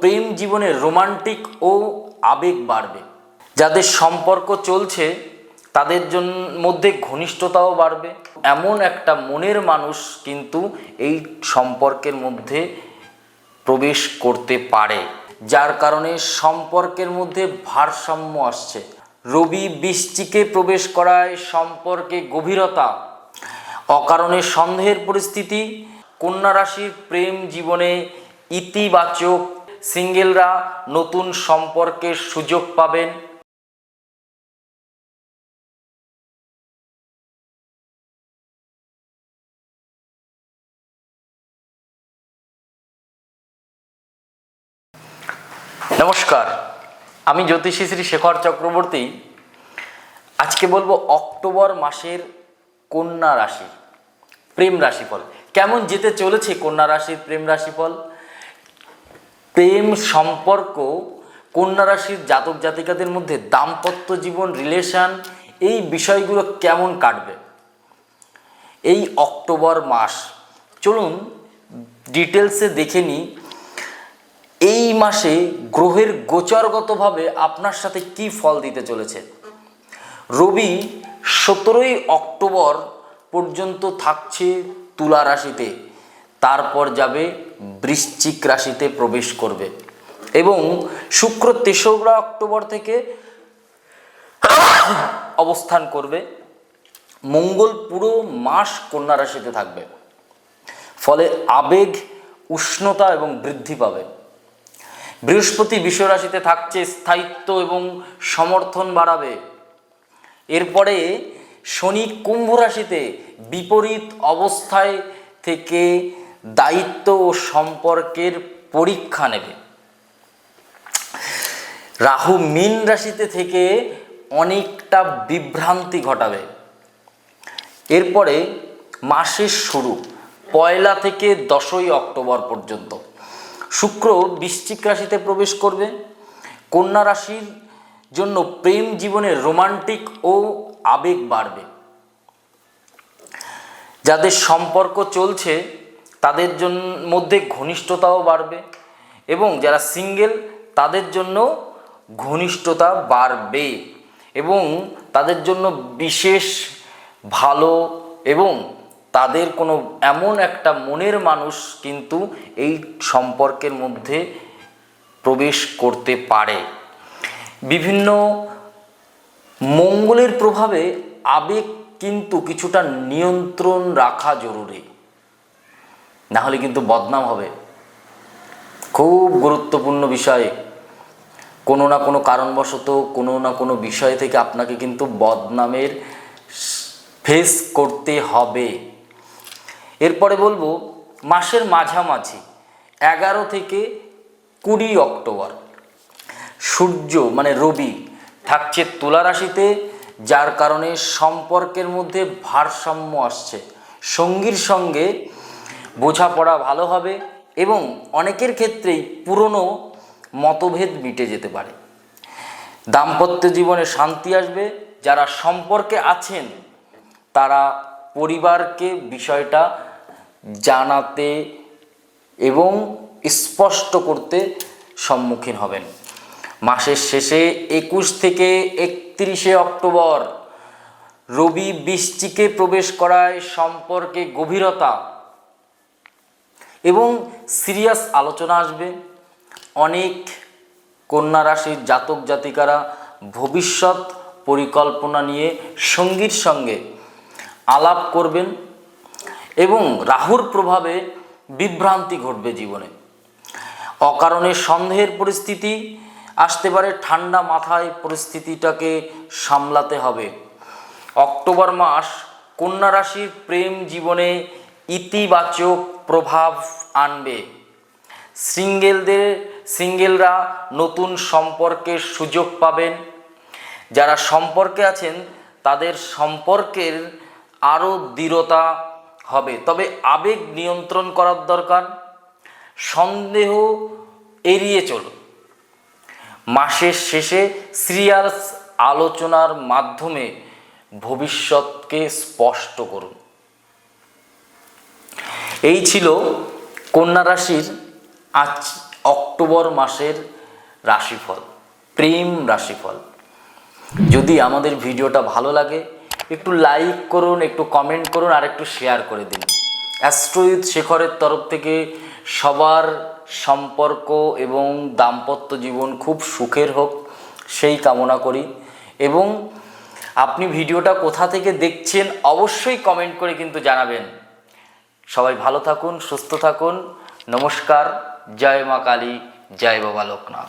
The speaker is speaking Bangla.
প্রেম জীবনে রোমান্টিক ও আবেগ বাড়বে। যাদের সম্পর্ক চলছে, তাদের জন্য মধ্যে ঘনিষ্ঠতাও বাড়বে। এমন একটা মনের মানুষ কিন্তু এই সম্পর্কের মধ্যে প্রবেশ করতে পারে, যার কারণে সম্পর্কের মধ্যে ভারসাম্য আসছে। রবি বৃষ্টিকে প্রবেশ করায় সম্পর্কে গভীরতা, অকারণে সন্দেহের পরিস্থিতি, কন্যা রাশির প্রেম জীবনে ইতিবাচক সিঙ্গেলরা নতুন সম্পর্কের সুযোগ পাবেন। নমস্কার, আমি জ্যোতিষী শ্রী শেখর চক্রবর্তী। আজকে বলব অক্টোবর মাসের কন্যা রাশি, প্রেম রাশিফল। কেমন যেতে চলেছে কন্যা রাশির প্রেম রাশিফল? প্রেম সম্পর্ক, কন্যা রাশির জাতক জাতিকাদের মধ্যে দাম্পত্য জীবন রিলেশন এই বিষয়গুলো কেমন কাটবে? এই অক্টোবর মাস, চলুন ডিটেলসে দেখে নিই। এই মাসে গ্রহের গোচরগতভাবে আপনার সাথে কি ফল দিতে চলেছে? রবি সতেরোই অক্টোবর পর্যন্ত থাকছে তুলা রাশিতে। তারপর যাবে বৃশ্চিক রাশিতে প্রবেশ করবে। এবং শুক্র তেসরা অক্টোবর থেকে অবস্থান করবে। মঙ্গল পুরো মাস কন্যা রাশিতে থাকবে। ফলে আবেগ, উষ্ণতা এবং বৃদ্ধি পাবে। বৃহস্পতি বিশ্বরাশিতে থাকছে, স্থায়িত্ব এবং সমর্থন বাড়াবে। এরপরে শনি কুম্ভ রাশিতে বিপরীত অবস্থায় থেকে দায়িত্ব ও সম্পর্কের পরীক্ষা নেবে। রাহু মীন রাশিতে থেকে অনেকটা বিভ্রান্তি ঘটাবে। এরপরে মাসের শুরু, পয়লা থেকে দশই অক্টোবর পর্যন্ত। শুক্র বৃশ্চিক রাশিতে প্রবেশ করবে। কন্যা রাশির জন্য প্রেম জীবনে রোমান্টিক ও আবেগ বাড়বে। যাদের সম্পর্ক চলছে তাদের জন্য মধ্যে ঘনিষ্ঠতাও বাড়বে এবং যারা সিঙ্গেল তাদের জন্য ঘনিষ্ঠতা বাড়বে এবং তাদের জন্য বিশেষ ভালো এবং তাদের কোনো এমন একটা মনের মানুষ কিন্তু এই সম্পর্কের মধ্যে প্রবেশ করতে পারে। বিভিন্ন মঙ্গলের প্রভাবে আবেগ কিন্তু কিছুটা নিয়ন্ত্রণ রাখা জরুরি। না হলে কিন্তু বদনাম হবে। খুব গুরুত্বপূর্ণ বিষয়। কোনো না কোনো কারণবশত, কোনো না কোনো বিষয় থেকে আপনাকে কিন্তু বদনামের ফেস করতে হবে। এরপরে বলব, মাসের মাঝামাঝি, এগারো থেকে কুড়ি অক্টোবর, সূর্য মানে রবি থাকছে তুলা রাশিতে, যার কারণে সম্পর্কের মধ্যে ভারসাম্য আসছে। সঙ্গীর সঙ্গে বোঝাপড়া ভালো হবে এবং অনেকের ক্ষেত্রেই পুরনো মতভেদ মিটে যেতে পারে। দাম্পত্য জীবনে শান্তি আসবে, যারা সম্পর্কে আছেন, তারা পরিবারকে বিষয়টা জানাতে এবং স্পষ্ট করতে সম্মুখীন হবেন। মাসের শেষে একুশ থেকে একত্রিশে অক্টোবর রবি বৃষ্টিকে প্রবেশ করায় সম্পর্কে গভীরতা এবং সিরিয়াস আলোচনা আসবে। অনেক কন্যা রাশির জাতক জাতিকারা ভবিষ্যৎ পরিকল্পনা নিয়ে সঙ্গীর সঙ্গে আলাপ করবেন এবং রাহুর প্রভাবে বিভ্রান্তি ঘটবে জীবনে। অকারণে সন্দেহের পরিস্থিতি আসতে পারে, ঠান্ডা মাথায় পরিস্থিতিটাকে সামলাতে হবে। অক্টোবর মাস কন্যা রাশির প্রেম জীবনে ইতিবাচক প্রভাব আনবে। সিঙ্গেলদের, সিঙ্গেলরা নতুন সম্পর্কের সুযোগ পাবেন। যারা সম্পর্কে আছেন, তাদের সম্পর্কের আরও দৃঢ়তা হবে। তবে আবেগ নিয়ন্ত্রণ করার দরকার। সন্দেহ এড়িয়ে চলুন। মাসের শেষে সিরিয়াস আলোচনার মাধ্যমে ভবিষ্যৎকে স্পষ্ট করুন। এই ছিল কন্যা রাশির আজ অক্টোবর মাসের রাশিফল, প্রেম রাশিফল। যদি আমাদের ভিডিওটা ভালো লাগে, একটু লাইক করুন, একটু কমেন্ট করুন, আর একটু শেয়ার করে দিন। অ্যাস্ট্রোইদ শেখরের তরফ থেকে সবার সম্পর্ক এবং দাম্পত্য জীবন খুব সুখের হোক, সেই কামনা করি। এবং আপনি ভিডিওটা কোথা থেকে দেখছেন, অবশ্যই কমেন্ট করে কিন্তু জানাবেন। সবাই ভালো থাকুন সুস্থ থাকুন। নমস্কার জয় মা কালী জয় বাবা লোকনাথ।